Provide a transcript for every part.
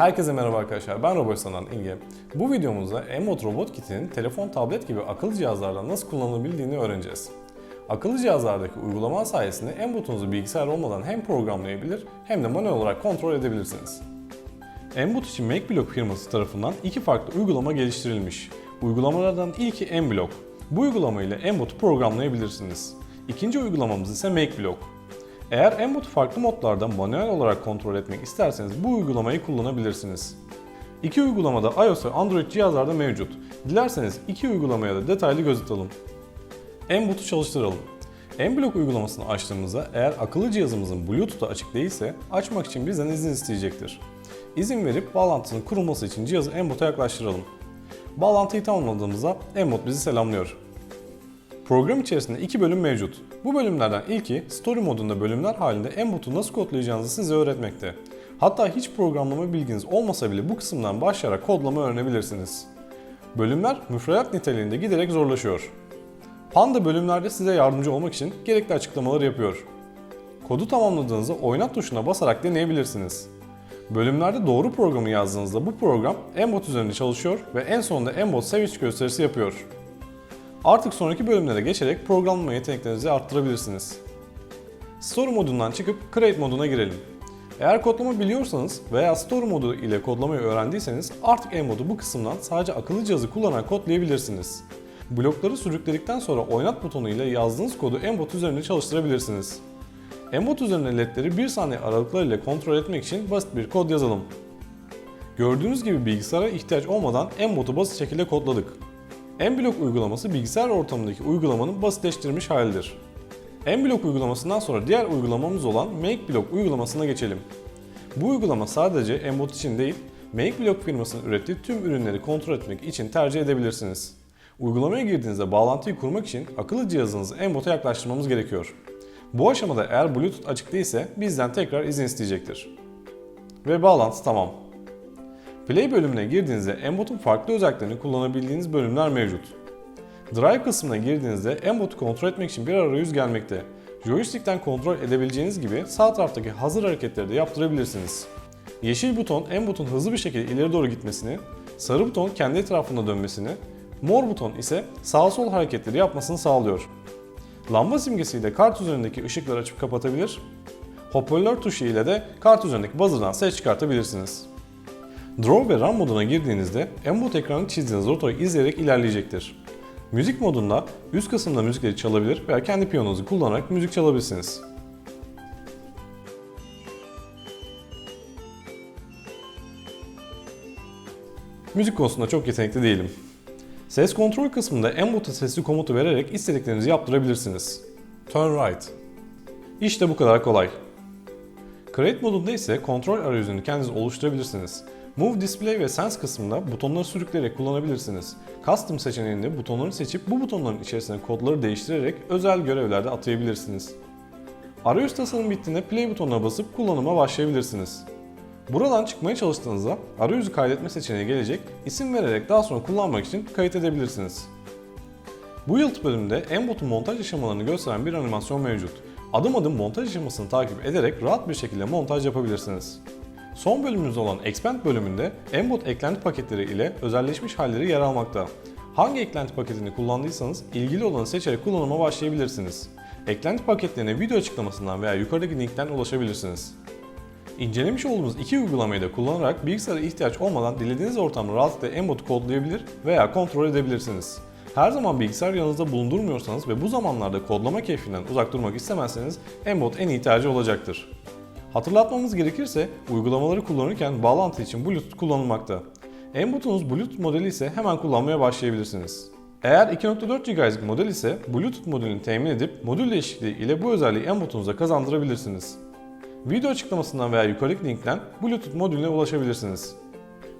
Herkese merhaba arkadaşlar, ben Robosan'dan İlge. Bu videomuzda Embot Robot Kit'in telefon, tablet gibi akıllı cihazlarda nasıl kullanılabildiğini öğreneceğiz. Akıllı cihazlardaki uygulama sayesinde Embot'unuzu bilgisayar olmadan hem programlayabilir hem de manuel olarak kontrol edebilirsiniz. Embot için MakeBlock firması tarafından iki farklı uygulama geliştirilmiş. Uygulamalardan ilki MBlock. Bu uygulama ile Embot'u programlayabilirsiniz. İkinci uygulamamız ise MakeBlock. Eğer Embot'u farklı modlarda manuel olarak kontrol etmek isterseniz bu uygulamayı kullanabilirsiniz. İki uygulama da iOS ve Android cihazlarda mevcut. Dilerseniz iki uygulamaya da detaylı göz atalım. Embot'u çalıştıralım. Mblock uygulamasını açtığımızda eğer akıllı cihazımızın Bluetooth'u açık değilse açmak için bizden izin isteyecektir. İzin verip bağlantının kurulması için cihazı Mbot'a yaklaştıralım. Bağlantıyı tamamladığımızda Mbot bizi selamlıyor. Program içerisinde iki bölüm mevcut. Bu bölümlerden ilki Story modunda bölümler halinde Mbot'u nasıl kodlayacağınızı size öğretmekte. Hatta hiç programlama bilginiz olmasa bile bu kısımdan başlayarak kodlama öğrenebilirsiniz. Bölümler müfredat niteliğinde giderek zorlaşıyor. Panda bölümlerde size yardımcı olmak için gerekli açıklamaları yapıyor. Kodu tamamladığınızda oynat tuşuna basarak deneyebilirsiniz. Bölümlerde doğru programı yazdığınızda bu program Mbot üzerinde çalışıyor ve en sonunda Mbot sevinç gösterisi yapıyor. Artık sonraki bölümlere geçerek programlama yeteneklerinizi arttırabilirsiniz. Story modundan çıkıp Create moduna girelim. Eğer kodlama biliyorsanız veya Story modu ile kodlamayı öğrendiyseniz artık Mbot'u bu kısımdan sadece akıllı cihazı kullanarak kodlayabilirsiniz. Blokları sürükledikten sonra oynat butonu ile yazdığınız kodu Mbot üzerinde çalıştırabilirsiniz. Mbot üzerinde ledleri 1 saniye aralıklarıyla kontrol etmek için basit bir kod yazalım. Gördüğünüz gibi bilgisayara ihtiyaç olmadan Mbot'u basit şekilde kodladık. Mblock uygulaması bilgisayar ortamındaki uygulamanın basitleştirilmiş halidir. Mblock uygulamasından sonra diğer uygulamamız olan MakeBlock uygulamasına geçelim. Bu uygulama sadece Mbot için değil, MakeBlock firmasının ürettiği tüm ürünleri kontrol etmek için tercih edebilirsiniz. Uygulamaya girdiğinizde bağlantıyı kurmak için akıllı cihazınızı Mbot'a yaklaştırmamız gerekiyor. Bu aşamada eğer Bluetooth açık değilse bizden tekrar izin isteyecektir. Ve bağlantı tamam. Play bölümüne girdiğinizde Mbot'un farklı özelliklerini kullanabildiğiniz bölümler mevcut. Drive kısmına girdiğinizde Mbot'u kontrol etmek için bir arayüz gelmekte. Joystick'ten kontrol edebileceğiniz gibi sağ taraftaki hazır hareketleri de yaptırabilirsiniz. Yeşil buton Mbot'un hızlı bir şekilde ileri doğru gitmesini, sarı buton kendi etrafında dönmesini, mor buton ise sağ sol hareketleri yapmasını sağlıyor. Lamba simgesiyle kart üzerindeki ışıkları açıp kapatabilir, hoparlör tuşu ile de kart üzerindeki buzzer'dan ses çıkartabilirsiniz. Draw ve Run moduna girdiğinizde Mbot ekranı çizdiğiniz rotayı izleyerek ilerleyecektir. Müzik modunda üst kısımda müzikleri çalabilir veya kendi piyanonuzu kullanarak müzik çalabilirsiniz. Müzik konusunda çok yetenekli değilim. Ses kontrol kısmında Mbot'a sesli komutu vererek istediklerinizi yaptırabilirsiniz. Turn right. İşte bu kadar kolay. Create modunda ise kontrol arayüzünü kendiniz oluşturabilirsiniz. Move Display ve Sense kısmında butonları sürükleyerek kullanabilirsiniz. Custom seçeneğinde butonları seçip bu butonların içerisine kodları değiştirerek özel görevlerde atayabilirsiniz. Arayüz tasarım bittiğinde Play butonuna basıp kullanıma başlayabilirsiniz. Buradan çıkmaya çalıştığınızda arayüzü kaydetme seçeneği gelecek, isim vererek daha sonra kullanmak için kayıt edebilirsiniz. Bu yıl bölümünde Mbot'un montaj aşamalarını gösteren bir animasyon mevcut. Adım adım montaj aşamasını takip ederek rahat bir şekilde montaj yapabilirsiniz. Son bölümümüz olan Expand bölümünde Mbot eklenti paketleri ile özelleşmiş halleri yer almakta. Hangi eklenti paketini kullandıysanız ilgili olanı seçerek kullanıma başlayabilirsiniz. Eklenti paketlerine video açıklamasından veya yukarıdaki linkten ulaşabilirsiniz. İncelemiş olduğumuz iki uygulamayı da kullanarak bilgisayara ihtiyaç olmadan dilediğiniz ortamda rahatlıkla Mbot'u kodlayabilir veya kontrol edebilirsiniz. Her zaman bilgisayar yanınızda bulundurmuyorsanız ve bu zamanlarda kodlama keyfinden uzak durmak istemezseniz Mbot en iyi tercih olacaktır. Hatırlatmamız gerekirse uygulamaları kullanırken bağlantı için Bluetooth kullanılmakta. Mbot'unuz Bluetooth modeli ise hemen kullanmaya başlayabilirsiniz. Eğer 2.4 GHz model ise Bluetooth modülünü temin edip modül değişikliği ile bu özelliği Mbot'unuza kazandırabilirsiniz. Video açıklamasından veya yukarıdaki linkten Bluetooth modülüne ulaşabilirsiniz.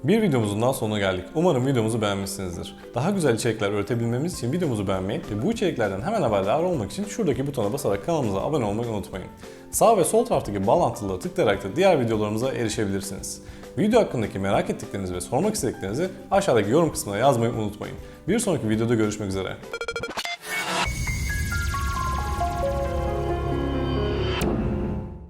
Bir videomuzun daha sonuna geldik. Umarım videomuzu beğenmişsinizdir. Daha güzel içerikler üretebilmemiz için videomuzu beğenmeyi ve bu içeriklerden hemen haberdar olmak için şuradaki butona basarak kanalımıza abone olmayı unutmayın. Sağ ve sol taraftaki bağlantıları tıklayarak da diğer videolarımıza erişebilirsiniz. Video hakkındaki merak ettiklerinizi ve sormak istediklerinizi aşağıdaki yorum kısmına yazmayı unutmayın. Bir sonraki videoda görüşmek üzere.